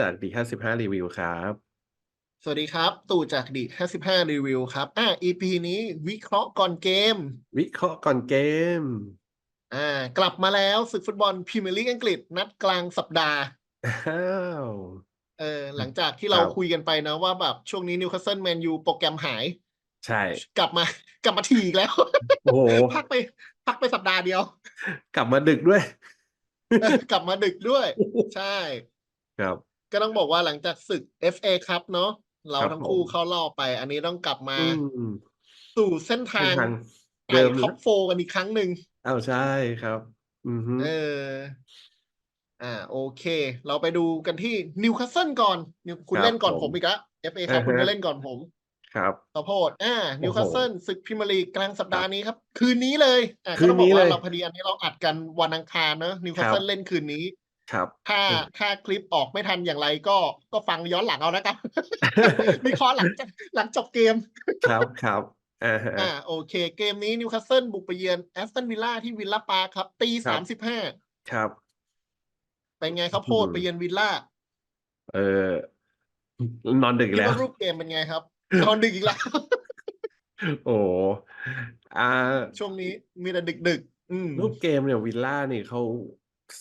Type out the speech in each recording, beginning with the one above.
พดจากดีห้าสิบห้ารีวิวครับ สวัสดีครับ ตู่จากดี55รีวิวครับ อ่า EP นี้วิเคราะห์ก่อนเกม วิเคราะห์ก่อนเกม อ่า กลับมาแล้วศึกฟุตบอลพรีเมียร์ลีกอังกฤษนัดกลางสัปดาห์อ้าวเออหลังจากที่เราครับคุยกันไปนะว่าแบบช่วงนี้นิวคาสเซิลแมนยูโปรแกรมหาย ใช่ กลับมากลับมาทีอีกแล้ว โอ้โหพักไป พักไปสัปดาห์เดียว กลับมาดึกด้วยเออกลับมาดึกด้วย ใช่ ครับ ก็ต้องบอกว่าหลังจากศึก FA ครับเนาะเราครับทั้งคู่ผมเข้ารอบไป อันนี้ต้องกลับมาอืมสู่เส้นทางทางไต่เดิมท็อปโฟกันอีกครั้งหนึ่งอ้าวใช่ครับอือฮึเอออ่า โอเค เราไปดูกันที่นิวคาสเซิลก่อนนิวคุณครับเล่นก่อนผมผมอีกแล้ว FA ครับอ่าฮะคุณก็เล่นก่อนผม ครับข้าวโพดอ่าโอ้โหนิวคาสเซิลศึกพรีเมียร์ลีกกลางสัปดาห์นี้ครับ คืนนี้เลยอ่าคืก็นต้องบอนี้กว่าเลยเราพอดีอันนี้เราอัดกันวันอังคารเนอะนิวคาสคเซิรัลบเล่นคืนนี้ ครับ ถ้าเออถ้าคลิปออกไม่ทันอย่างไรก็ก็ฟังย้อนหลังเอานะครับ มีข้อหลังจากหลังจบเกม ครับครับอ่าฮะอ่าโอเค เกมนี้นิวคาสเซิลบุกไปเยือนแอสตันวิลล่าที่วิลล่าปาร์คครับ ตีครัสาบมสิบห้าครับ เป็นไงครับโพดอืมไปเยือนวิลล่าเออนอนดึกคิดแล้วว่ารูปเกมเป็นไงครับ นอนดึกอีกแล้ว โอ้อ่าช่วงนี้มีแต่ดึกดึกๆอืมรูปเกมเนี่ยวิลล่านี่เขา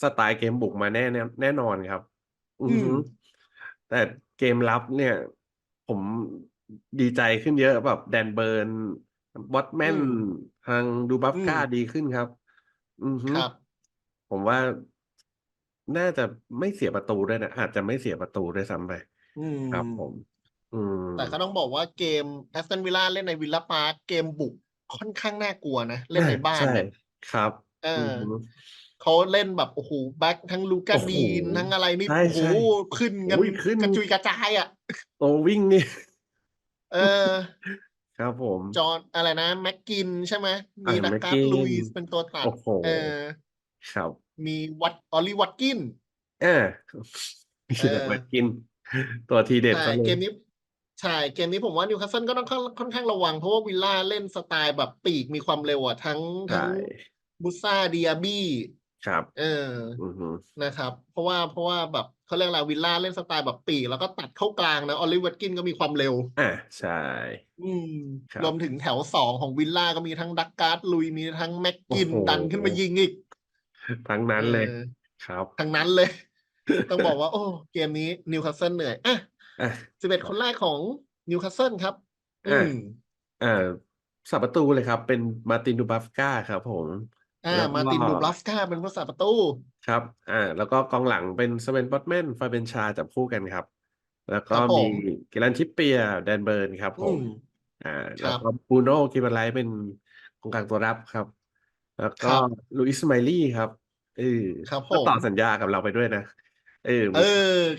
สไตล์เกมบุกมาแน่แน่แน่นอนครับ อืออืฮึมแต่เกมรับเนี่ย ผมดีใจขึ้นเยอะแบบแดนเบิร์นบอตแมนอืมทางดูบัฟอืม ก้าดีขึ้นครับ อือฮึครับ ผมว่าน่าจะไม่เสียประตูด้วยนะอาจจะไม่เสียประตูด้วยซ้ำไป อืม ครับผม อืม แต่ก็ต้องบอกว่าเกมแอสตันวิลล่าเล่นในวิลล่าปาร์คเกมบุกค่อนข้างน่ากลัวนะ เล่นในบ้านใช่เนี่ย ครับเออืออฮึ เขาเล่นแบบโอ้โหแบ็คทั้งลูก้าโอ้โหดีนทั้งอะไรนี่ใช่โอ้โหใช่ขึ้นกันโอ้ยขึ้นกระจุยกระจายอะโตวิ่งนี่ เออ ครับผม จอห์นอะไรนะ แม็กกินใช่ไหมมีอ่าดักการ์ด McGinn ลุยส์เป็นตัวตัดโอ้โหเออ ครับ มีวัตออลลี่วัตกินอ่ามีเออแต่มากิน ตัวทีเด็ดใช่ซะเลเกยมนี้ใช่ เกมนี้ผมว่านิวคาสเซิลก็ต้องค่อนค่อนข้างระวัง เพราะว่าวิลล่าเล่นสไตล์แบบปีกมีความเร็วอะทั้งทั้ใช่งบุซ่าดิอาบี้ ครับ เอออือฮึนะครับ เพราะว่าเพราะว่าแบบเขาเรียกอะไรวิลล่าเล่นสไตล์แบบปีกแล้วก็ตัดเข้ากลางนะออลลี่วัตกินก็มีความเร็ว อ่าใช่ อืมครับ รวมถึงแถวสองของวิลล่าก็มีทั้งดักการ์ดลุยมีทั้งแม็กกินโอ้โหดันขึ้นมายิงอีกทั้งนั้นเลยออครับทั้งนั้นเลย ต้องบอกว่า โอ้ เกมนี้นิวคาสเซิลเหนื่อยอะอะ สิบเอ็ดคนแรกของนิวคาสเซิลครับ อือะมอ่าสับประตูเลยครับ เป็นมาร์ตินดูบัฟก้าครับผม อ่าแล้วก็ มาร์ตินดูบลัฟกาเป็นผู้สาประตู ครับ อ่า แล้วก็กองหลังเป็นสเวนบอตแมนฟาเบนชาจับคู่กันครับ แล้วก็ครับผมมีกิลันทิปเปียร์แดนเบิร์นครับผอืม ม อ่า ครัแล้วบก็บูโน่กิบาไลท์เป็นกองกลางตัวรับครับ แล้วคก็รับลุอิสไมลี่ครับเออครับผก็มต่อสัญญากับเราไปด้วยนะ เออ เออ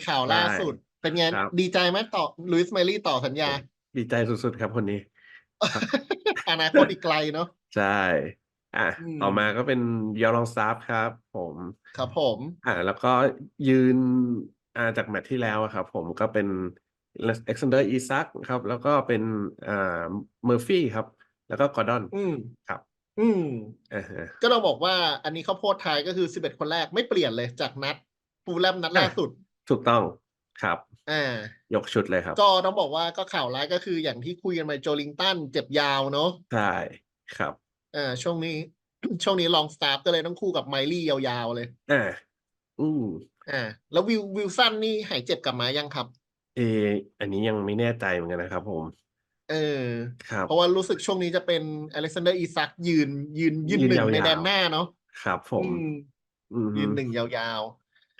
ข่าวล่าใช่สุด เป็นไง ครับ ดีใจไหมต่อลุยส์ไมลี่ต่อสัญญา ดีใจสุดๆครับคนนี้ อนาคตอีกไกลเนาะ ใช่ อะอืมต่อมาก็เป็นยอลองซาฟครับ ผม ครับผม อ่า แล้วก็ยืนอ่าจากแมตช์ที่แล้วอะครับ ผมก็เป็นเอ็กซานเดอร์อีซักครับ แล้วก็เป็นอ่าเมอร์ฟี่ครับ แล้วก็กอร์ดอนอืมครับ อืมอ่าฮะก็เราบอกว่าอันนี้เขาโพสต์ทายก็คือสิบเอ็ดคนแรกไม่เปลี่ยนเลยจากนัดฟูลแลมนัดล่าสุด ถูกต้องครับ อ่า ยกชุดเลยครับ ก็ต้องบอกว่าก็ข่าวร้ายก็คืออย่างที่คุยกันไปโจลิงตันเจ็บยาวเนาะใช่ครับ อ่าช่วงนี้ ช่วงนี้ลองสตาร์ก็เลยต้องคู่กับไมลี่ยาวๆเลย อ่าอืมอ่า แล้ววิลวิลสันนี่หายเจ็บกลับมายังครับ เอออันนี้ยังไม่แน่ใจเหมือนกันนะครับผม เออ ครับ เพราะว่ารู้สึกช่วงนี้จะเป็นอเล็กซานเดอร์อีซักยืน ยืนยืนยืนหนึ่งในยาวๆ แดนหน้าเนาะครับ ผมอืมอืมยืนหนึ่งยาว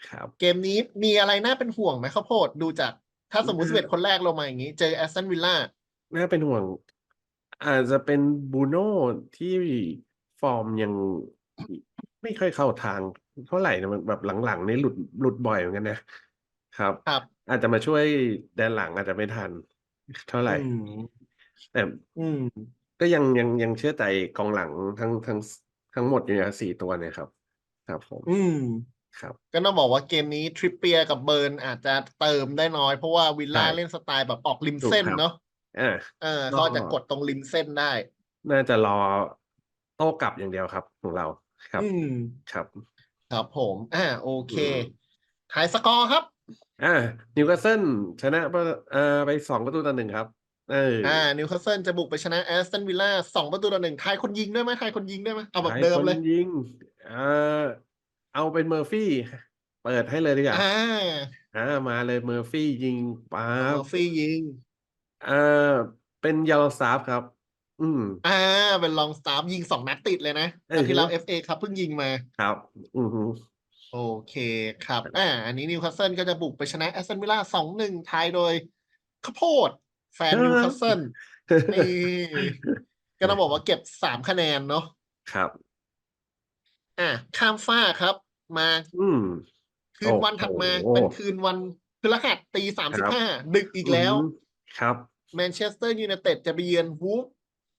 ครับ ๆ เกมนี้มีอะไรน่าเป็นห่วงไหมข้าวโพดดูจาก ถ้าสมมุติสิบเอ็ดคนแรกลงมาอย่างนี้ เจอแอสตันวิลล่าน่าเป็นห่วง อาจจะเป็นบูโน่ที่ฟอร์มยังไม่ค่อยเข้าทางเท่าไหร่นะมันแบบหลังๆนี่หลุดหลุดบ่อยเหมือนกันนะครับ ครับ อาจจะมาช่วยแดนหลังอาจจะไม่ทัน เท่าไหร่ อืมแต่อืม ก็ยังยังยังเชื่อใจกองหลังทั้งทั้งทั้งหมดอยู่นะสี่ตัวเนี่ยครับ ครับผมอืม ครับ ก็ต้องบอกว่าเกมนี้ทริปเปียร์กับเบิร์นอาจจะเติมได้น้อยเพราะว่าวิลล่าใช่เล่นสไตล์แบบออกริมถูกเส้นครับ เนาะ อ่า เออก็ ก็จะกดตรงริมเส้นได้ น่าจะรอโต้กลับอย่างเดียวครับ ของเราครับอืม ครับ ครับผม อ่า โอเคอืมถ่ายสกอร์ครับ อ่านิวคาสเซิลชนะประเอ่อไปสองประตูต่อหนึ่งครับ เอออ่า นิวคาสเซิลจะบุกไปชนะแอสตันวิลล่าสองประตูต่อหนึ่งทายคนยิงได้ไหมทายคนยิงได้ไหมเอาแบบใครเดิมคนเลยยิงเอ่อเอาเป็นเมอร์ฟี่ เปิดให้เลยดีกว่าอ่าอ่ามาเลยเมอร์ฟี่ยิงป๊าเมบอร์ฟี่ยิง เอ่อ เป็นยาโรซาฟครับ อืม อ่า เป็นลองสตาร์ฟยิงสองนัดติดเลยนะเออนัดที่เราเอฟเอครับเพิ่งยิงมา ครับ อือฮึ โอเคครับ อ่า อันนี้นิวคาสเซิลก็จะบุกไปชนะแอสตันวิลล่าสองหนึ่งทายโดยข้าวโพด แฟนนิวคาสเซิลนี่ก็ต้องบอกว่าเก็บสามคะแนนเนาะ ครับ อะ ข้ามฟ้ากครับ มาอืม คืนวันถัดมา โอ้โหเป็นคืนวันพฤหัสตีสามสิบห้าดึกอีกแล้ว อืมครับ แมนเชสเตอร์ยูไนเต็ดจะไปเยือนวูฟ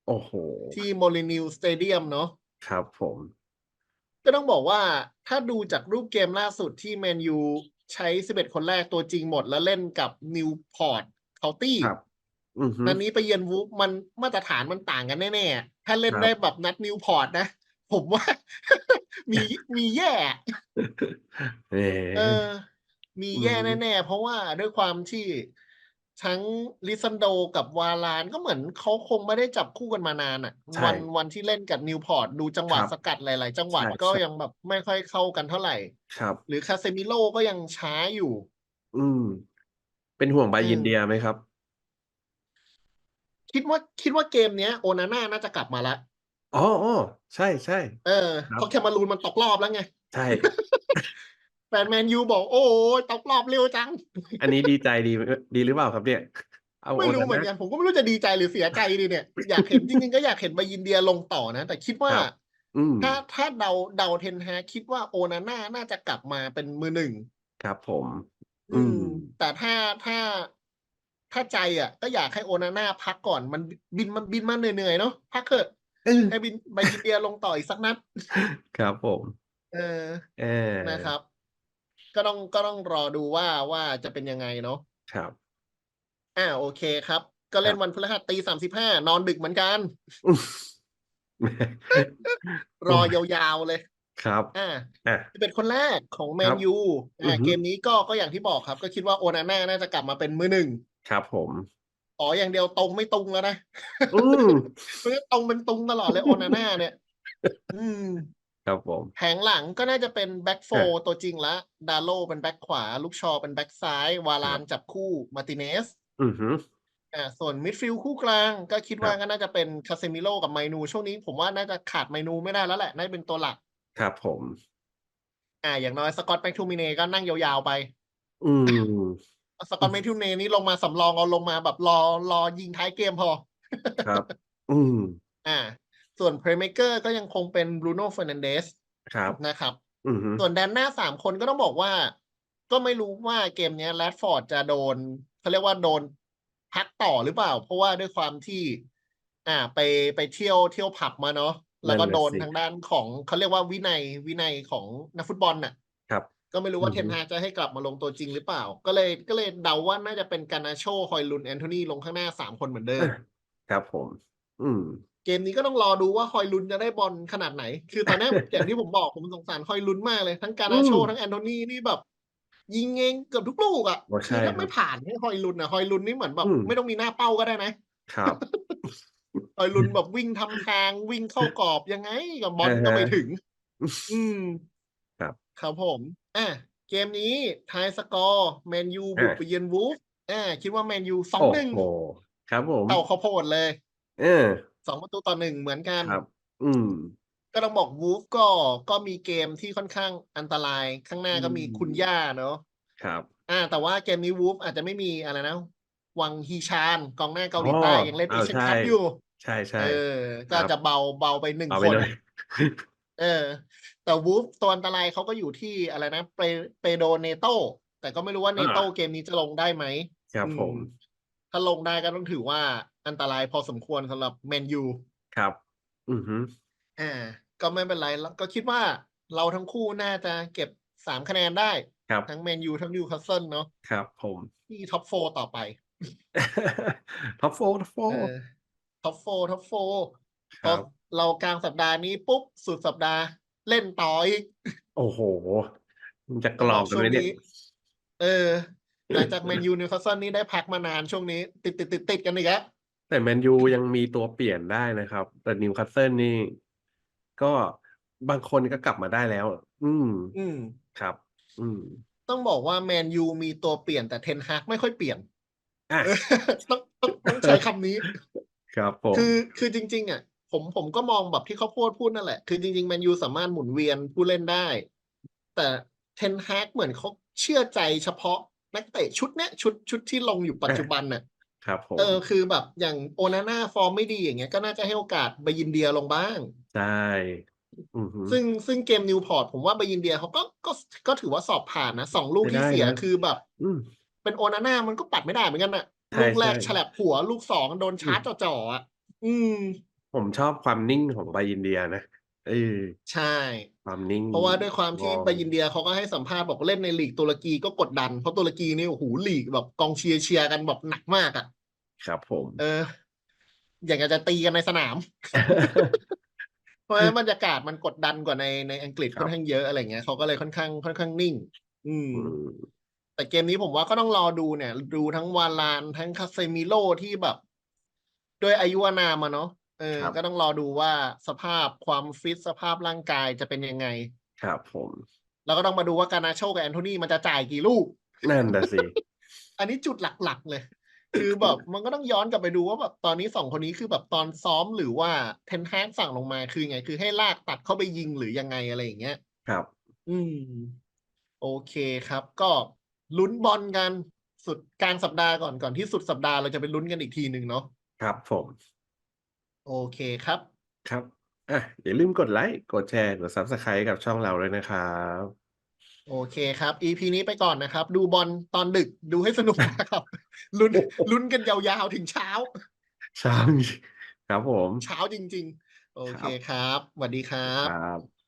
โอ้โห ที่โมลินิวสเตเดียมเนาะครับผม ก็ต้องบอกว่าถ้าดูจากรูปเกมล่าสุดที่แมนยูใช้ 11 คนแรกตัวจริงหมดแล้วเล่นกับนิวพอร์ตเคาตี้ครับอือฮึนัดนี้ไปเยือนวูฟมันมาตรฐานมันต่างกันแน่ๆ ถ้าเล่นครับได้แบบนัดนิวพอร์ตนะ ผมว่า มีมีแย่เอเอออมีแย่อืมแน่ๆ เพราะว่าด้วยความที่ ทั้งลิซันโดกับวาลานก็เหมือนเขาคงไม่ได้จับคู่กันมานานอะใช่วันวันที่เล่นกับนิวพอร์ตดูจังหวะครับสกัดหลาย ๆ จังหวะใช่ก็ใช่ ยังแบบไม่ค่อยเข้ากันเท่าไหร่ ครับ หรือคาเซมิโลก็ยังช้าอยู่ อืม เป็นห่วงบาอืยินมเดียไหมครับ คิดว่าคิดว่าเกมเนี้ยโอนาน่าน่าจะกลับมาละอ๋ออ๋อใช่ใช่ เออครับ เพราะแคมารูนมันตกรอบแล้วไง ใช่ แฟนแมนยูบอกโอ้ยตกรอบเร็วจัง อันนี้ดีใจดีดีหรือเปล่าครับเนี่ยเอาไม่รู้โอเหมือนนากัน่านผมก็ไม่รู้จะดีใจหรือเสียใจดีเนี่ย อยากเห็นจริงๆก็อยากเห็นบายินเดียลงต่อนะ แต่คิดว่าครับอืมถ้าถ้าเดาเดาเทนฮากคิดว่าโอนาน่าน่าจะกลับมาเป็นมือหนึ่งครับผม อือืมมแต่ถ้าถ้าถ้าใจอะ ก็อยากให้โอนาน่าพักก่อนมันบินมันบินมาเหนื่อยๆเนาะพักเถอะเออให้บินบายินเดียลงต่ออีกสักนัด ครับผม เออเออนะครับ ก็ต้องก็ต้องรอดูว่าว่าจะเป็นยังไงเนาะครับ อ่าโอเคครับ ก็เล่นวันพฤหัสตีสามสิบห้านอนดึกเหมือนกัน รอยาวๆเลยครับ อ่าอะ เป็นคนแรกของแมคนรับยูอือ่าอฮึ เกมนี้ก็ก็อย่างที่บอกครับ ก็คิดว่าโอนาน่าน่าจะกลับมาเป็นมือหนึ่งครับผม อ๋ออย่างเดียวตรงไม่ตรงแล้วนะ อืมเพราะงั้นตรงเป็นตรงตลอดเลยโอนาน่าเนี่ย อืม ครับผม แผงหลังก็น่าจะเป็นแบ็กโฟอะตัวจริงละดาโลเป็นแบ็กขวา ลูกชอเป็นแบ็กซ้าย วาลานจับคู่มาร์ติเนสอือฮึอ่าส่วนมิดฟิลด์คู่กลางก็คิดว่าครับ ก็น่าจะเป็นคาเซมิโลกับไมนู ช่วงนี้ผมว่าน่าจะขาดไมนูไม่ได้แล้วแหละน่าจะเป็นตัวหลัก ครับผม อ่า อย่างน้อยสกอตแมคทูมิเนก็นั่งยาวๆไป อืม สกอตแมคทูมิเนนี่ลงมาสำรองเอาลงมาแบบรอรอยิงท้ายเกมพอ ครับ อืม อ่า ส่วนเพลย์เมเกอร์ก็ยังคงเป็นบรูโน่เฟอร์นันเดสครับนะครับอือฮึส่วนแดนหน้าสามคนก็ต้องบอกว่า ก็ไม่รู้ว่าเกมเนี้ยแรดฟอร์ดจะโดนเขาเรียกว่าโดนพักต่อหรือเปล่า เพราะว่าด้วยความที่ อ่า ไปไปเที่ยวเที่ยวผับมาเนาะแล้วก็โดนทางด้านของเขาเรียกว่าวินัยวินัยของนักฟุตบอลน่ะ ครับ ก็ไม่รู้ว่าอืเทอฮึนฮากจะให้กลับมาลงตัวจริงหรือเปล่า ก็เลยก็เลยเดาว่าน่าจะเป็นการนาโช ฮอยลุน แอนโทนีลงข้างหน้าสามคนเหมือนเดิม ครับผม อืม เกมนี้ก็ต้องรอดูว่าฮอยลุนจะได้บอลขนาดไหน คือตอนนี้อย่างที่ผมบอกผมสงสารฮอยลุนมากเลย ทั้งการนาโชอืมทั้งแอนโทนีนี่แบบ ยิงเองเกือบทุกลูกอะโอ้ใช่คือถ้าครับไม่ผ่านให้ฮอยลุนอะฮอยลุนนี่เหมือนแบบอืมไม่ต้องมีหน้าเป้าก็ได้นะครับฮอยลุนแบบวิ่งทำทางวิ่งเข้ากรอบยังไงกับบอลก็ไม่ถึง อืมครับครับผมอะเกมนี้ทายสกอร์แมนยูบุกอะไปเยือนวูฟอ่าคิดว่าแมนยูสองโอ้หนึ่งโหครับผมเต่าข้าวโพดเลย เออ สองประตูต่อหนึ่งเหมือนกัน ครับ อืม ก็ต้องบอกวูฟก็ก็มีเกมที่ค่อนข้างอันตรายข้างหน้าก็มีอืม คุณย่าเนาะครับ อ่า แต่ว่าเกมนี้วูฟอาจจะไม่มีอะไรนะ วังฮีชานกองหน้าเกาหลีใต้อ๋อยังเล่นเออ้าวเชียนใช่ คัพอยู่ ใช่ใช่ เออ ก็ครับ จะเบาเบาไปหนึ่งเอาคไปนเลย เออ แต่วูฟตัวอันตรายเขาก็อยู่ที่อะไรนะเปเปโดเนโตแต่ก็ไม่รู้ว่าเนโตเกมนี้จะลงได้ไหมครับอืผม ถ้าลงได้ก็ต้องถือว่า อันตรายพอสมควรสำหรับแมนยูครับ อือฮึอ่า ก็ไม่เป็นไรแล้วก็คิดว่าเราทั้งคู่น่าจะเก็บสามคะแนนได้ ครับทั้งแมนยูทั้งนิวคาสเซิลเนาะครับ ผมที่ท็อปโฟต่อไปท็อปโฟท็อปโฟเออท็อปโฟท็อปโฟครัพอบเรากลางสัปดาห์นี้ปุ๊บสุดสัปดาห์เล่นต่ออีก โอ้โห มันจะกรอบกันไหมเนี่ยช่วงเออ หลังจากแมนยูนิวคาสเซิลนี่ได้พักมานานช่วงนี้ ติดติดติดติดกันอีกแล้ว แต่แมนยูยังมีตัวเปลี่ยนได้นะครับ แต่นิวคาสเซิลนี่ ก็บางคนก็กลับมาได้แล้ว อืม อืม ครับ อืม ต้องบอกว่าแมนยูมีตัวเปลี่ยนแต่เทนฮากไม่ค่อยเปลี่ยนอะเออต้องต้องต้องใช้คำนี้ ครับผมคือคือจริง ๆ อะ ผมผมก็มองแบบที่เขาพูดพูดนั่นแหละ คือจริงๆแมนยูสามารถหมุนเวียนผู้เล่นได้ แต่เทนฮากเหมือนเขาเชื่อใจเฉพาะนักเตะชุดเนี้ยชุดชุดที่ลงอยู่ปัจจุบันน่ะ ครับผมเออคือแบบอย่างโอนาน่าฟอร์มไม่ดีอย่างเงี้ยก็น่าจะให้โอกาสบายินเดียลงบ้าง ใช่อือหือซึ่งซึ่งเกมนิวพอร์ตผมว่าบายินเดียเขาก็ก็ก็ถือว่าสอบผ่านนะสองลูกที่ไม่ได้เสียนะคือแบบอืมเป็นโอนาน่ามันก็ปัดไม่ได้เหมือนกันน่ะใช่ลูกแรกใช่ฉลับหัวลูกสองโดนชาร์จจ่อๆอะอืม ผมชอบความนิ่งของบายินเดียนะ เออใช่ ความนิ่งเพราะว่าด้วยความที่มองบายินเดียเขาก็ให้สัมภาษณ์บอกเล่นในลีกตุรกีก็กดดัน เพราะตุรกีนี่โอ้โหลีกแบบกองเชียร์เชียร์กันแบบหนักมากอะ ครับผม เออ อยากจะตีกันในสนาม เพราะฉะนั้นบรรยากาศมันกดดันกว่าในในอังกฤษครับค่อนข้างเยอะอะไรเงี้ยเขาก็เลยค่อนข้างค่อนข้างนิ่งอืมอืม แต่เกมนี้ผมว่าก็ต้องรอดูเนี่ย ดูทั้งวาลานทั้งคาเซมิโลที่แบบ ด้วยอายุอานามอะเนาะ เออ ครับ ก็ต้องรอดูว่าสภาพความฟิตสภาพร่างกายจะเป็นยังไง ครับผมแล้วก็ต้องมาดูว่าการนาโชกับแอนโทนีมันจะจ่ายกี่ลูก นั่นน่ะสิ อันนี้จุดหลักๆเลย คือแบบมันก็ต้องย้อนกลับไปดูว่าแบบตอนนี้สองคนนี้คือแบบตอนซ้อมหรือว่าเทนแฮกสั่งลงมาคือไง คือให้ลากตัดเข้าไปยิงหรือยังไงอะไรอย่างเงี้ย ครับ อืม โอเคครับ ก็ลุ้นบอลกันสุดกลางสัปดาห์ก่อนก่อนที่สุดสัปดาห์เราจะไปลุ้นกันอีกทีหนึ่งเนาะ ครับผม โอเคครับ ครับ อะ อย่าลืมกดไลค์ กดแชร์ กด Subscribe กับช่องเราด้วยนะครับ โอเคครับ EP นี้ไปก่อนนะครับ ดูบอลตอนดึกดูให้สนุกนะครับลุ้นลุ้นกันยาวๆถึงเช้าเช้านี้ครับผม เช้าจริง ๆ โอเคครับครับสวัสดีครับ ครับ